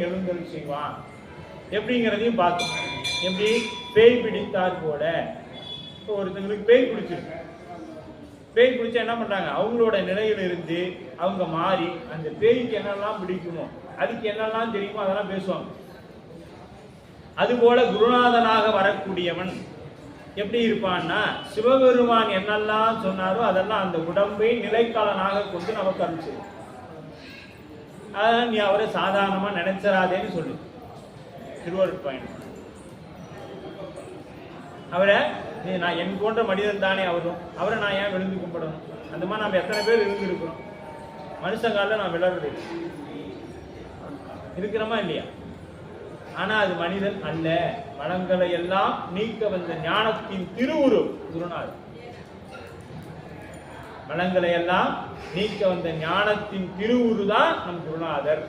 எப்போதும் எழுந்தருள் செய்வான். எப்படிங்கிறதையும் பார்த்தோம் எப்படி? பேய் பிடித்தார் போல. இப்போ ஒருத்தங்களுக்கு பேய் பிடிச்சிருக்கு. பேய் பிடிச்சா என்ன பண்றாங்க? அவங்களோட நிலையிலிருந்து அவங்க மாறி அந்த பேய்க்கு என்னெல்லாம் பிடிக்குமோ அதுக்கு என்னெல்லாம் தெரியுமோ அதெல்லாம் பேசுவாங்க. அதுபோல குருநாதனாக வரக்கூடியவன் எப்படி இருப்பான்னா சிவபெருமான் என்னெல்லாம் சொன்னாரோ அதெல்லாம் அந்த உடம்பை நிலைக்காலனாக கொண்டு நமக்கு அனுப்பிச்சிருக்கும் அதான் நீ அவரை சாதாரணமாக நினைச்சிடாதேன்னு சொல்லு. திருவருட் பயணம் அவரை நீ நான் என் போன்ற மனிதன் தானே அவரும். அவரை நான் ஏன் விழுந்து கும்பிடணும்? அந்த மாதிரி நம்ம எத்தனை பேர் இருந்திருக்கிறோம். காலில் நான் விளையாடுறது இருக்கிறோமா இல்லையா? ஆனால் அது மனிதன் அல்ல. வளங்களை எல்லாம் நீக்க வந்த ஞானத்தின் திருவுரு குருநாதர். வளங்களை எல்லாம் நீக்க வந்த ஞானத்தின் திருவுருதான் நம் குருநாதர்.